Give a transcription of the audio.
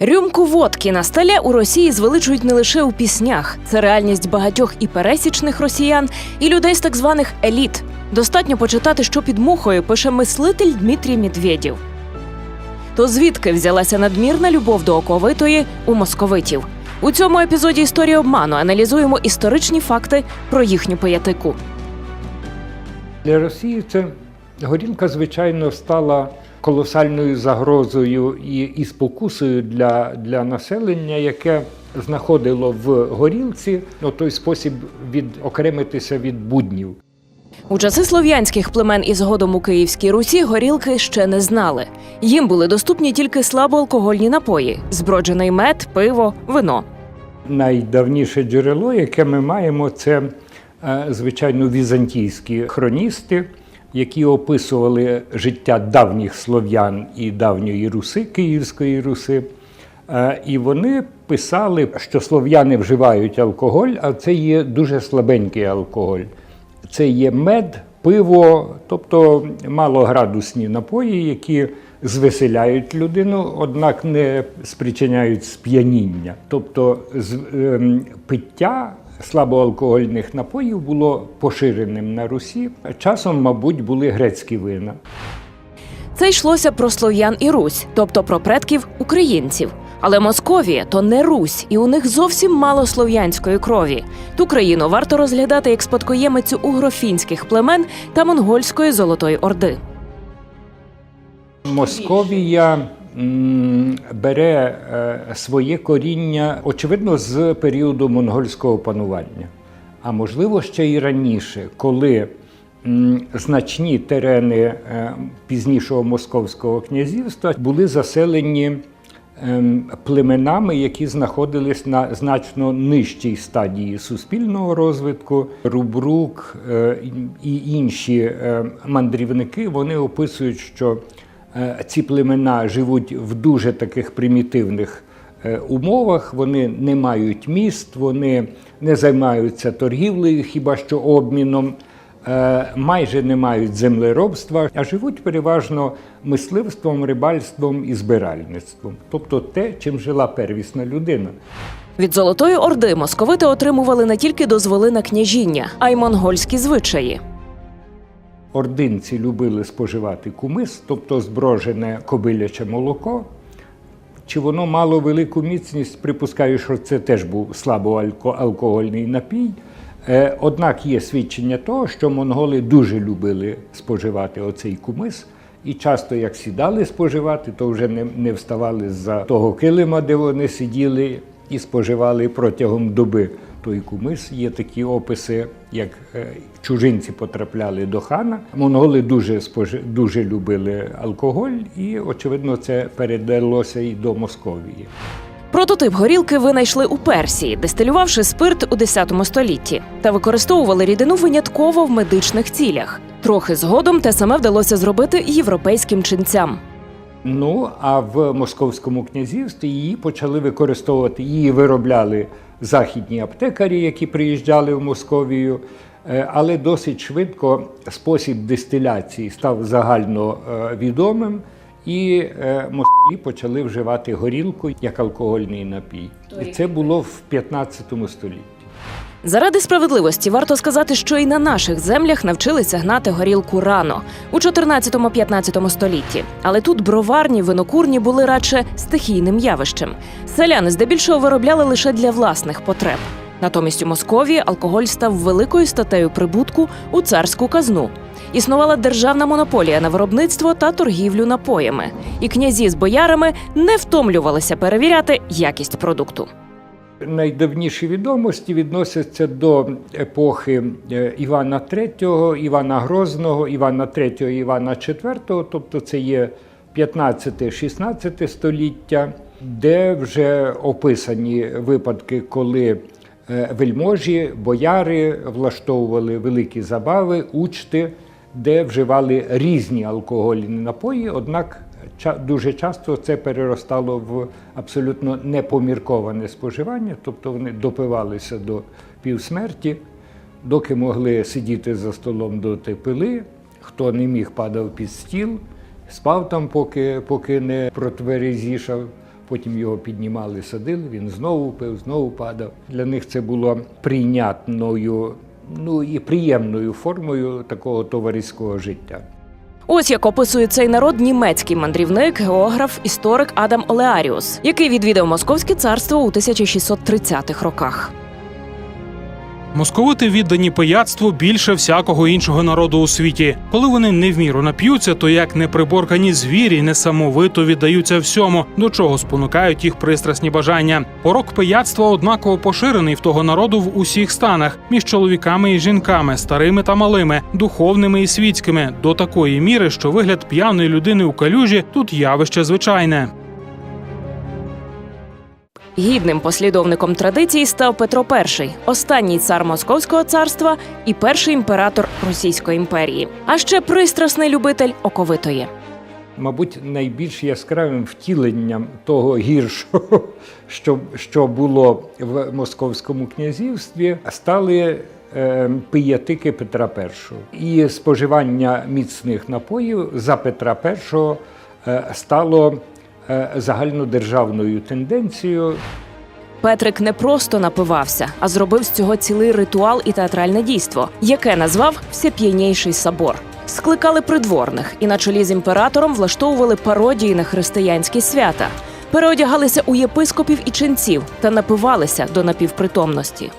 Рюмку водки на столі у Росії звеличують не лише у піснях. Це реальність багатьох і пересічних росіян, і людей з так званих еліт. Достатньо почитати, що під мухою пише мислитель Дмитрій Медведєв. То звідки взялася надмірна любов до оковитої у московитів? У цьому епізоді історії обману аналізуємо історичні факти про їхню поятику. Для Росії це горілка, звичайно, стала колосальною загрозою і, і спокусою для, для населення, яке знаходило в горілці ну, той спосіб відокремитися від буднів. У часи слов'янських племен і згодом у Київській Русі горілки ще не знали. Їм були доступні тільки слабоалкогольні напої: зброджений мед, пиво, вино. Найдавніше джерело, яке ми маємо, це е, звичайно візантійські хроністи, які описували життя давніх слов'ян і давньої Руси, Київської Руси. Е, І вони писали, що слов'яни вживають алкоголь, а це є дуже слабенький алкоголь. Це є мед, пиво, тобто малоградусні напої, які звеселяють людину, однак не спричиняють сп'яніння. Тобто з- ем, пиття слабоалкогольних напоїв було поширеним на Русі. Часом, мабуть, були грецькі вина. Це йшлося про слов'ян і Русь, тобто про предків українців. Але Московія то не Русь, і у них зовсім мало слов'янської крові. Ту країну варто розглядати як спадкоємицю угрофінських племен та монгольської Золотої Орди. Московія бере е, своє коріння, очевидно, з періоду монгольського панування, а можливо ще й раніше, коли значні терени е, пізнішого московського князівства були заселені ем, племенами, які знаходились на значно нижчій стадії суспільного розвитку. Рубрук е, і інші мандрівники вони описують, що ці племена живуть в дуже таких примітивних е, умовах. Вони не мають міст, вони не займаються торгівлею, хіба що обміном. Е, майже не мають землеробства, а живуть переважно мисливством, рибальством і збиральництвом, тобто те, чим жила первісна людина. Від Золотої Орди московити отримували не тільки дозволи на княжіння, а й монгольські звичаї. Ординці любили споживати кумис, тобто зброжене кобиляче молоко. Чи воно мало велику міцність? Припускаю, що це теж був слабоалкогольний напій. Е, Однак є свідчення того, що монголи дуже любили споживати оцей кумис, і часто, як сідали споживати, то вже не, не вставали з-за того килима, де вони сиділи, і споживали протягом доби той кумис. Є такі описи, як е, чужинці потрапляли до хана. Монголи дуже спожи, дуже любили алкоголь, і очевидно, це передалося і до Московії. Прототип горілки винайшли у Персії, дистилювавши спирт у 10 столітті, та використовували рідину винятково в медичних цілях. Трохи згодом те саме вдалося зробити європейським ченцям. Ну а в Московському князівстві її почали використовувати. Її виробляли західні аптекарі, які приїжджали в Московію. Е, Але досить швидко спосіб дистиляції став загально е, відомим, і е, москалі почали вживати горілку як алкогольний напій. І це було в 15 столітті. Заради справедливості варто сказати, що і на наших землях навчилися гнати горілку рано у 14-15 столітті. Але тут броварні, винокурні були радше стихійним явищем. Селяни здебільшого виробляли лише для власних потреб. Натомість у Московії алкоголь став великою статтею прибутку у царську казну. Існувала державна монополія на виробництво та торгівлю напоями, і князі з боярами не втомлювалися перевіряти якість продукту. Найдавніші відомості відносяться до епохи е, Івана III, Івана Грозного, Івана III, Івана IV, тобто це є 15-16 століття, де вже описані випадки, коли е, вельможі, бояри влаштовували великі забави, учти, де вживали різні алкогольні напої, однак дуже часто це переростало в абсолютно непомірковане споживання, тобто вони допивалися до півсмерті, доки могли сидіти за столом доти пили, хто не міг падав під стіл, спав там, поки, поки не протверезішав. Потім його піднімали, садили, він знову пив, знову падав. Для них це було прийнятною, ну і приємною формою такого товариського життя. Ось як описує цей народ німецький мандрівник, географ, історик Адам Олеаріус, який відвідав Московське царство у 1630-х роках. Московити віддані пияцтву більше всякого іншого народу у світі. Коли вони не в міру нап'ються, то як неприборкані звірі несамовито віддаються всьому, до чого спонукають їх пристрасні бажання. Порок пияцтва однаково поширений в того народу в усіх станах між чоловіками і жінками, старими та малими, духовними і світськими, до такої міри, що вигляд п'яної людини у калюжі тут явище звичайне. Гідним послідовником традиції став Петро І, останній цар Московського царства і перший імператор Російської імперії, а ще пристрасний любитель оковитої. Мабуть, найбільш яскравим втіленням того гіршого, що, що було в Московському князівстві, стали е, пиятики Петра І. І споживання міцних напоїв за Петра І е, стало загальнодержавною тенденцією. Петрик не просто напивався, а зробив з цього цілий ритуал і театральне дійство, яке назвав Всеп'янійший собор. Скликали придворних і на чолі з імператором влаштовували пародії на християнські свята, переодягалися у єпископів і ченців та напивалися до напівпритомності.